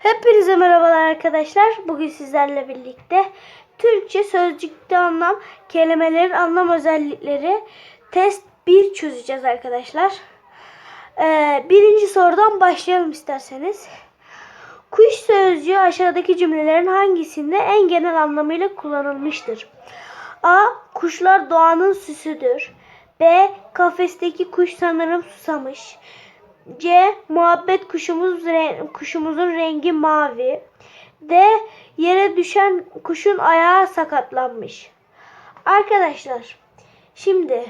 Hepinize merhabalar arkadaşlar. Bugün sizlerle birlikte Türkçe sözcükte anlam, kelimelerin anlam özellikleri test 1 çözeceğiz arkadaşlar. Ee, birinci sorudan başlayalım isterseniz. Kuş sözcüğü aşağıdaki cümlelerin hangisinde en genel anlamıyla kullanılmıştır? A. Kuşlar doğanın süsüdür. B. Kafesteki kuş sanırım susamış. C. Muhabbet kuşumuz kuşumuzun rengi mavi. D. Yere düşen kuşun ayağı sakatlanmış. Arkadaşlar şimdi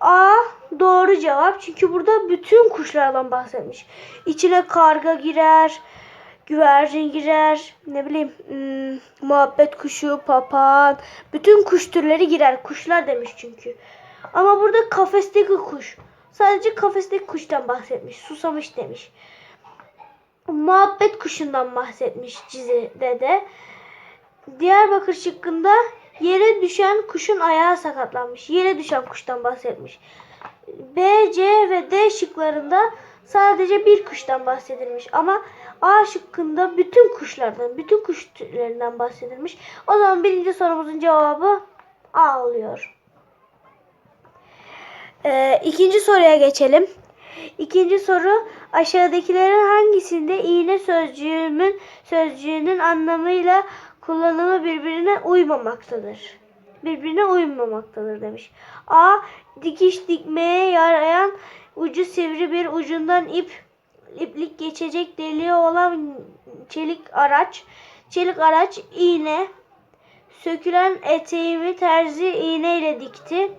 A doğru cevap çünkü burada bütün kuşlardan bahsetmiş. İçine karga girer, güvercin girer, ne bileyim hmm, muhabbet kuşu, papağan, bütün kuş türleri girer. Kuşlar demiş çünkü. Ama burada kafesteki kuş. Sadece kafesteki kuştan bahsetmiş. Susamış demiş. Muhabbet kuşundan bahsetmiş Cize'de de. Diyarbakır şıkkında yere düşen kuşun ayağı sakatlanmış. Yere düşen kuştan bahsetmiş. B, C ve D şıklarında sadece bir kuştan bahsedilmiş. Ama A şıkkında bütün kuşlardan, bütün kuş türlerinden bahsedilmiş. O zaman birinci sorumuzun cevabı A oluyor. Ee, ikinci soruya geçelim. İkinci soru aşağıdakilerin hangisinde iğne sözcüğünün sözcüğünün anlamıyla kullanımı birbirine uymamaktadır? Birbirine uymamaktadır demiş. A. Dikiş dikmeye yarayan ucu sivri bir ucundan ip iplik geçecek deliği olan çelik araç. Çelik araç iğne. Sökülen eteğimi terzi iğne ile dikti.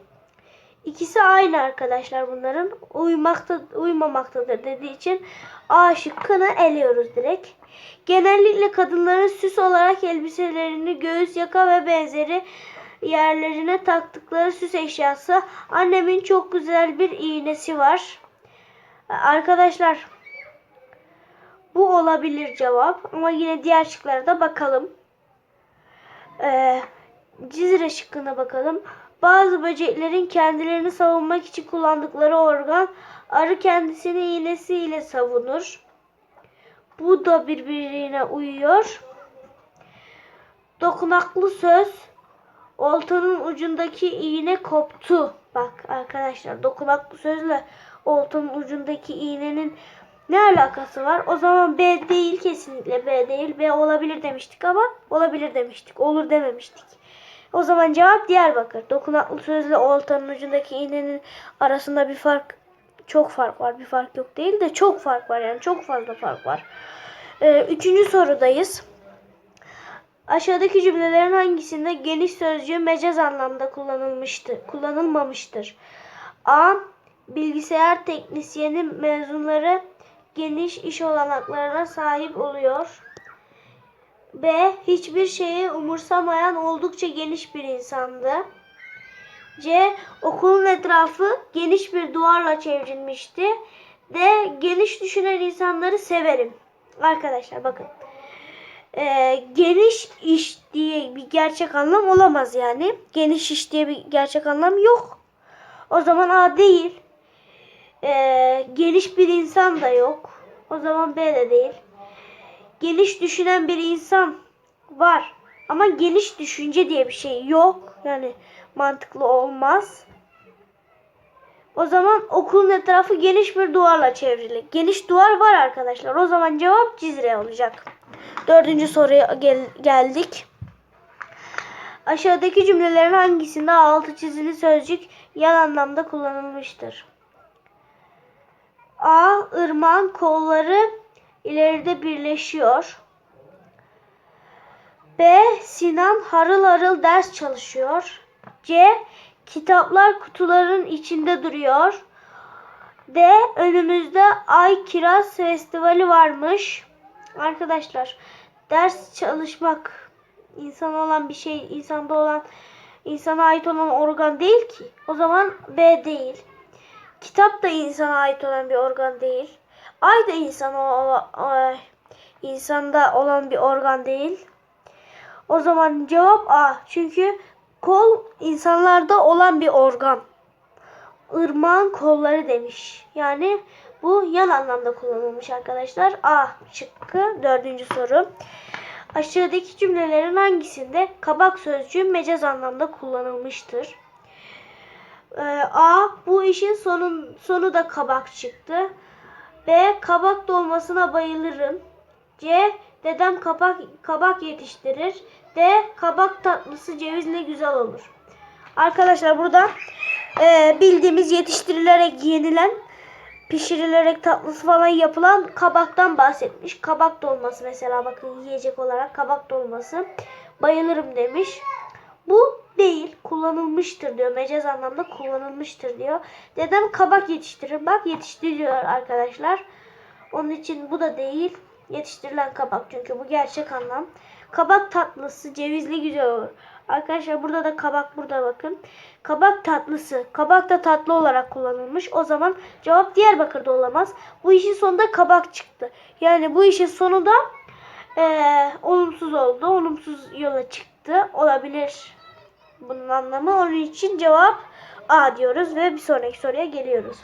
İkisi aynı arkadaşlar bunların. Uymakta, uymamaktadır dediği için A şıkkını eliyoruz direkt. Genellikle kadınların süs olarak elbiselerini göğüs, yaka ve benzeri yerlerine taktıkları süs eşyası. Annemin çok güzel bir iğnesi var. Arkadaşlar bu olabilir cevap ama yine diğer şıklara da bakalım. Ee, Cizre şıkkına bakalım. Bazı böceklerin kendilerini savunmak için kullandıkları organ arı kendisini iğnesiyle savunur. Bu da birbirine uyuyor. Dokunaklı söz oltanın ucundaki iğne koptu. Bak arkadaşlar dokunaklı sözle oltanın ucundaki iğnenin ne alakası var? O zaman B değil kesinlikle B değil. B olabilir demiştik ama olabilir demiştik. Olur dememiştik. O zaman cevap Diyarbakır. Dokunaklı sözle oltanın ucundaki iğnenin arasında bir fark çok fark var. Bir fark yok değil de çok fark var yani çok fazla fark var. Ee, üçüncü sorudayız. Aşağıdaki cümlelerin hangisinde geniş sözcüğü mecaz anlamda kullanılmıştır, kullanılmamıştır? A. Bilgisayar teknisyeni mezunları geniş iş olanaklarına sahip oluyor. B. Hiçbir şeyi umursamayan oldukça geniş bir insandı. C. Okulun etrafı geniş bir duvarla çevrilmişti. D. Geniş düşünen insanları severim. Arkadaşlar bakın. Ee, geniş iş diye bir gerçek anlam olamaz yani. Geniş iş diye bir gerçek anlam yok. O zaman A değil. Ee, geniş bir insan da yok. O zaman B de değil geniş düşünen bir insan var. Ama geniş düşünce diye bir şey yok. Yani mantıklı olmaz. O zaman okulun etrafı geniş bir duvarla çevrili. Geniş duvar var arkadaşlar. O zaman cevap Cizre olacak. Dördüncü soruya gel geldik. Aşağıdaki cümlelerin hangisinde altı çizili sözcük yan anlamda kullanılmıştır? A. Irmağın kolları ileride birleşiyor. B. Sinan harıl harıl ders çalışıyor. C. Kitaplar kutuların içinde duruyor. D. Önümüzde Ay Kiraz Festivali varmış. Arkadaşlar ders çalışmak insan olan bir şey, insanda olan insana ait olan organ değil ki. O zaman B değil. Kitap da insana ait olan bir organ değil. Ay da insan o, insanda olan bir organ değil. O zaman cevap A. Çünkü kol insanlarda olan bir organ. Irmağın kolları demiş. Yani Bu yan anlamda kullanılmış arkadaşlar. A şıkkı dördüncü soru. Aşağıdaki cümlelerin hangisinde kabak sözcüğü mecaz anlamda kullanılmıştır? Ee, A. Bu işin sonun, sonu da kabak çıktı. B. Kabak dolmasına bayılırım. C. Dedem kabak, kabak yetiştirir. D. Kabak tatlısı cevizle güzel olur. Arkadaşlar burada e, bildiğimiz yetiştirilerek yenilen, pişirilerek tatlısı falan yapılan kabaktan bahsetmiş. Kabak dolması mesela bakın yiyecek olarak kabak dolması. Bayılırım demiş. Bu değil kullanılmıştır diyor. Mecaz anlamda kullanılmıştır diyor. Dedem kabak yetiştirir. Bak yetiştiriyor arkadaşlar. Onun için bu da değil. Yetiştirilen kabak çünkü bu gerçek anlam. Kabak tatlısı cevizli güzel olur. Arkadaşlar burada da kabak burada bakın. Kabak tatlısı. Kabak da tatlı olarak kullanılmış. O zaman cevap Diyarbakır'da olamaz. Bu işin sonunda kabak çıktı. Yani bu işin sonunda eee, olumsuz oldu. Olumsuz yola çıktı. Olabilir. Bunun anlamı onun için cevap A diyoruz ve bir sonraki soruya geliyoruz.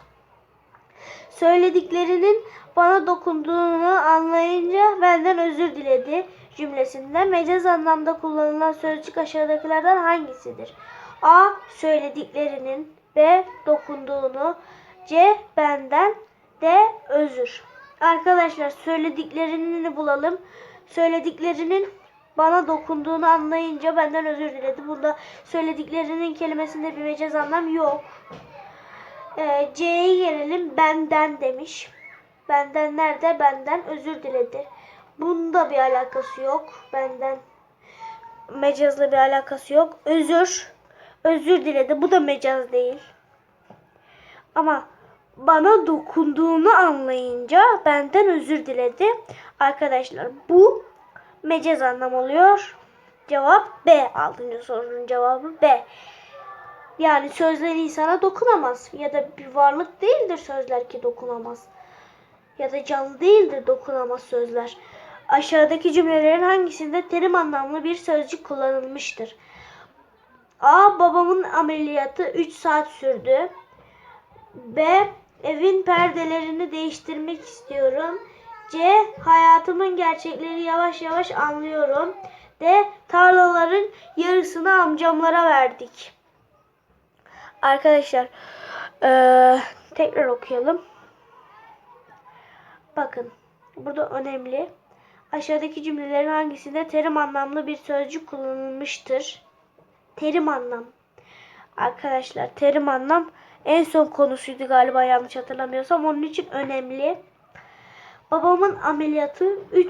Söylediklerinin bana dokunduğunu anlayınca benden özür diledi cümlesinde mecaz anlamda kullanılan sözcük aşağıdakilerden hangisidir? A. Söylediklerinin B. Dokunduğunu C. Benden D. Özür. Arkadaşlar söylediklerini bulalım. Söylediklerinin bana dokunduğunu anlayınca benden özür diledi. Burada söylediklerinin kelimesinde bir mecaz anlam yok. Ee, C'ye gelelim. Benden demiş. Benden nerede? Benden özür diledi. Bunda bir alakası yok. Benden mecazla bir alakası yok. Özür. Özür diledi. Bu da mecaz değil. Ama bana dokunduğunu anlayınca benden özür diledi. Arkadaşlar bu mecaz anlam oluyor. Cevap B. 6. sorunun cevabı B. Yani sözler insana dokunamaz. Ya da bir varlık değildir sözler ki dokunamaz. Ya da canlı değildir dokunamaz sözler. Aşağıdaki cümlelerin hangisinde terim anlamlı bir sözcük kullanılmıştır? A. Babamın ameliyatı 3 saat sürdü. B. Evin perdelerini değiştirmek istiyorum. C. Hayatımın gerçekleri yavaş yavaş anlıyorum. D. Tarlaların yarısını amcamlara verdik. Arkadaşlar eee, tekrar okuyalım. Bakın burada önemli. Aşağıdaki cümlelerin hangisinde terim anlamlı bir sözcük kullanılmıştır? Terim anlam. Arkadaşlar terim anlam en son konusuydu galiba yanlış hatırlamıyorsam. Onun için önemli. Babamın ameliyatı 3